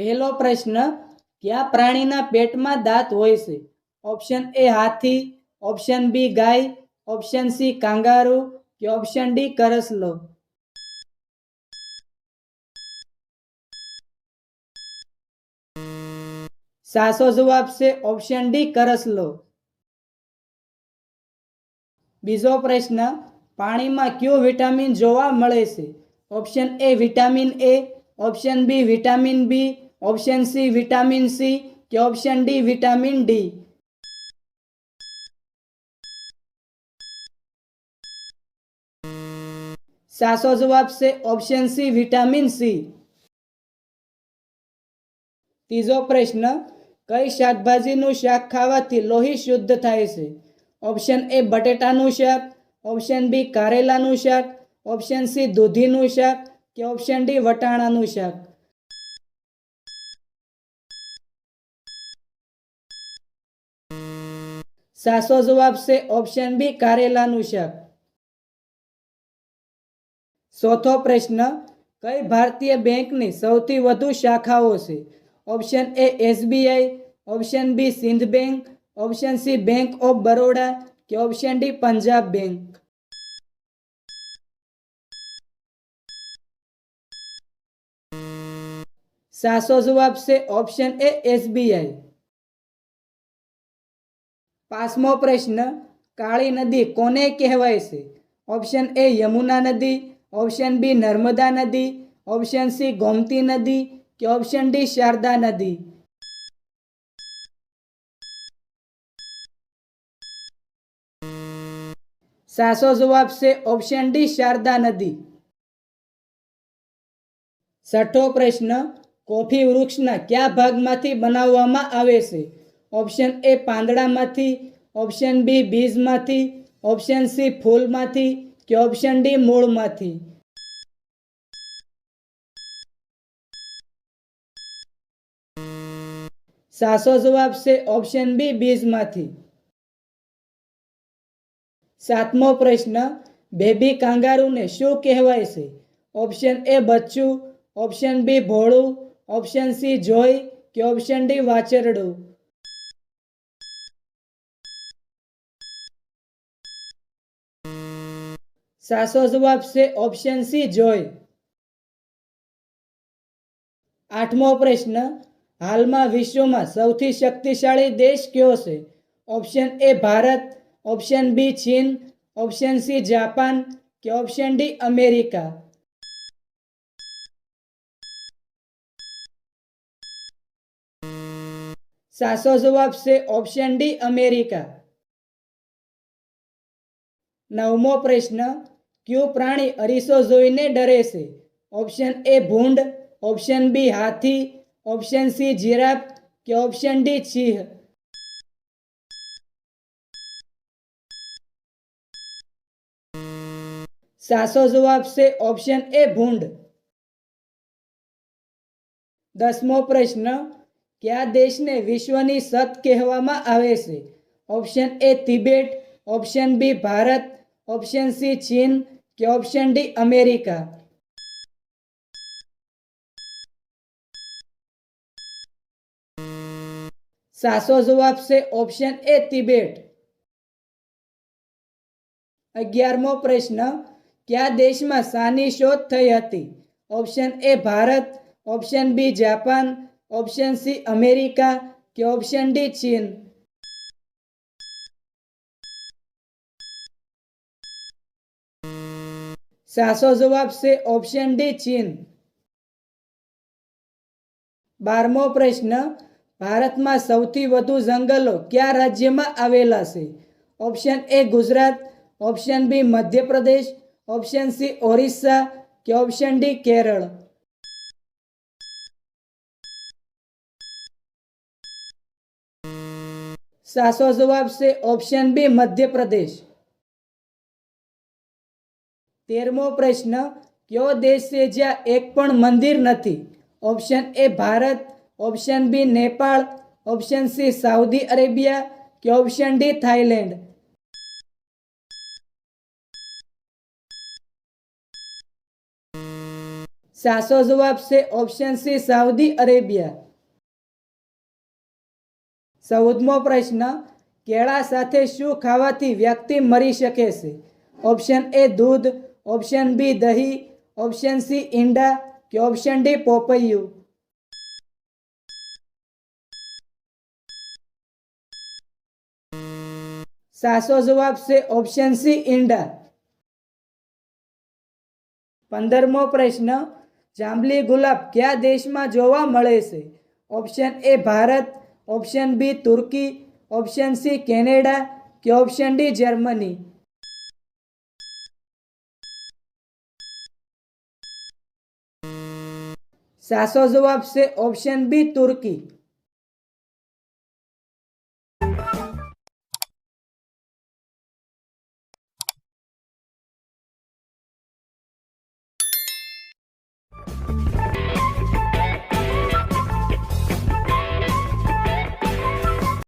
પહેલો પ્રશ્ન, કયા પ્રાણીના પેટમાં દાંત હોય છે? ઓપ્શન એ હાથી. ઓપ્શન બી ગાય. Option C kangaroo. કે ઓપ્શન ડી કરસલો. સાસો જવાબ છે ઓપ્શન ડી કરસલો. બીજો પ્રશ્ન, પાણીમાં કયો વિટામિન જોવા મળે છે? Option A vitamin A option B vitamin B option C vitamin C કે ઓપ્શન ડી વિટામિન ડી સાચો જવાબ છે ઓપ્શન સી વિટામિન સી ત્રીજો પ્રશ્ન, કઈ શાકભાજીનું શાક ખાવાથી લોહી શુદ્ધ થાય છે? ઓપ્શન એ બટેટાનું શાક. ઓપ્શન બી કારેલાનું શાક. ઓપ્શન સી દૂધીનું શાક. કે ઓપ્શન ડી વટાણાનું શાક? સાચો જવાબ છે ઓપ્શન બી કારેલાનું શાક ચોથો પ્રશ્ન કઈ ભારતીય બેંકની સૌથી વધુ શાખાઓ છે? Option A SBI option B Sindh bank option C bank of Baroda કે ઓપ્શન ડી પંજાબ બેંક સાચો જવાબ છે ઓપ્શન એ એસબીઆઈ પાંચમો પ્રશ્ન, કાળી નદી કોને કહેવાય છે? ઓપ્શન એ યમુના નદી, ઓપ્શન બી નર્મદા નદી, ઓપ્શન સી ગોમતી નદી કે ઓપ્શન ડી શારદા નદી. સાચો જવાબ છે ઓપ્શન ડી શારદા નદી. છઠ્ઠો પ્રશ્ન, કોફી વૃક્ષના કયા ભાગમાંથી બનાવવામાં આવે છે? ઓપ્શન એ પાંદડામાંથી ઓપ્શન બી બીજમાંથી ઓપ્શન સી ફૂલમાંથી કે ઓપ્શન ડી મૂળમાંથી? સાચો જવાબ છે ઓપ્શન બી બીજમાંથી. સાતમો પ્રશ્ન, બેબી કાંગારૂને શું કહેવાય છે? ઓપ્શન એ બચ્ચું ઓપ્શન બી ભોળું ઓપ્શન સી જોઈ કે ઓપ્શન ડી વાચરડું સાચો જવાબ છે ઓપ્શન સી જોઈ. આઠમો પ્રશ્ન, હાલમાં વિશ્વમાં સૌથી શક્તિશાળી દેશ કયો છે? Option A Bharat option B ચીન ઓપ્શન સી જાપાન કે ઓપ્શન ડી અમેરિકા? સાચો જવાબ છે ઓપ્શન ડી અમેરિકા. નવમો પ્રશ્ન, કયું પ્રાણી અરીસો જોઈને ડરે છે? ઓપ્શન એ ભૂંડ, ઓપ્શન બી હાથી, ઓપ્શન સી જીરાફ કે ઓપ્શન ડી સિંહ સાચો જવાબ છે ઓપ્શન એ ભૂંડ. દસમો પ્રશ્ન, કયા દેશને વિશ્વની સત કહેવામાં આવે છે? Option A Tibet, option B Bharat option C ચીન કે ઓપ્શન ડી અમેરિકા સાચો જવાબ છે ઓપ્શન એ તિબેટ અગિયારમો પ્રશ્ન કયા દેશમાં શાની શોધ થઈ હતી option A Bharat option B Japan option C America કે ઓપ્શન ડી ચીન સાચો જવાબ છે ઓપ્શન ડી ચીન. બારમો પ્રશ્ન, ભારતમાં સૌથી વધુ જંગલો કયા રાજ્યમાં આવેલા છે? Option A Gujarat. Option B Madhya Pradesh. Option C Orissa. કે ઓપ્શન ડી કેરળ? સાચો જવાબ છે ઓપ્શન બી મધ્યપ્રદેશ. તેરમો પ્રશ્ન, કયો દેશ છે જ્યાં એક પણ મંદિર નથી? Option A Bharat. Option B Nepal. Option C Saudi Arabia. કે ઓપ્શન ડી થાઈલેન્ડ સાચો જવાબ છે ઓપ્શન સી સાઉદી અરેબિયા. ચૌદમો પ્રશ્ન, કેળા સાથે શું ખાવાથી વ્યક્તિ મરી શકે છે? ઓપ્શન એ દૂધ. ઓપ્શન બી દહીં, ઓપ્શન સી ઈંડા કે ઓપ્શન ડી પોપૈયું. સાચો જવાબ છે ઓપ્શન સી ઈંડા. પંદરમો પ્રશ્ન, જાંબલી ગુલાબ કયા દેશમાં જોવા મળે છે? Option A Bharat, option B Turkey, option C Canada કે ઓપ્શન ડી જર્મની. સાચો જવાબ છે ઓપ્શન બી તુર્કી